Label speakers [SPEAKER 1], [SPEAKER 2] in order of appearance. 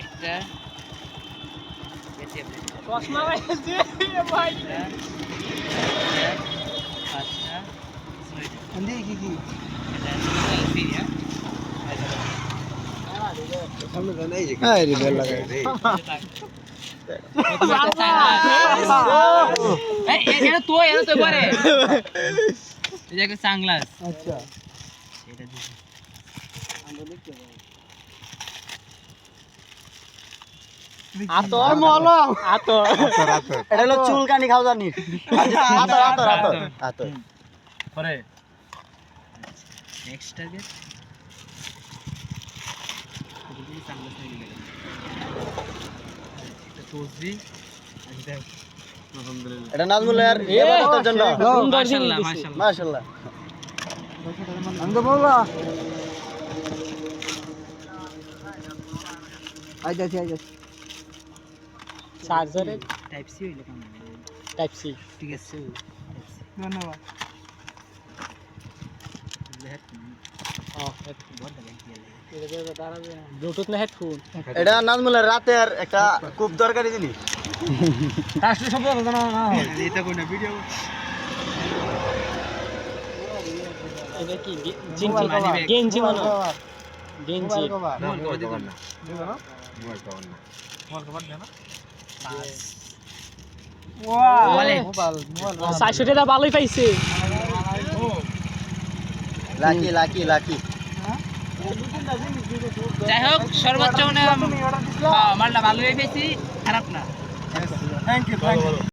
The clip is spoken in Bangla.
[SPEAKER 1] একটা।
[SPEAKER 2] চশমা ভাই।
[SPEAKER 1] পাঁচটা। ছয়টা
[SPEAKER 3] কি কি?
[SPEAKER 1] এটা সেলফি
[SPEAKER 2] আতর মলম। আতর।
[SPEAKER 3] এটা হলো চুলকানি খাও জানি আতর আতর আতর। আতর।
[SPEAKER 1] পরে। নেক্সট টার্গেট তসবি
[SPEAKER 3] এটা জন্য।
[SPEAKER 1] মাশাআল্লাহ। মাশাআল্লাহ।
[SPEAKER 3] মাশাআল্লাহ। তো বলবা আই যাচ্ছি আই যাচ্ছি
[SPEAKER 2] চার্জারে
[SPEAKER 1] টাইপ সি হইলে কেমন
[SPEAKER 2] টাইপ সি
[SPEAKER 1] ঠিক আছে
[SPEAKER 3] ধন্যবাদ
[SPEAKER 2] ব্লুটুথ না হেডফোন
[SPEAKER 3] এটা নাজমুলের রাতের একটা খুব দরকারি জিনিস
[SPEAKER 1] এটা কোন ভিডিও
[SPEAKER 2] এটা কি গে-
[SPEAKER 1] Money
[SPEAKER 2] গেঞ্জি
[SPEAKER 1] bag.
[SPEAKER 2] গেঞ্জি মনে হয়। গেঞ্জি চারশো টাকা ভালোই পাইছে।
[SPEAKER 3] Lucky lucky lucky.
[SPEAKER 1] যাই হোক সর্বোচ্চ মানে মালটা ভালোই পেয়েছি খারাপ না।
[SPEAKER 3] Thank you thank you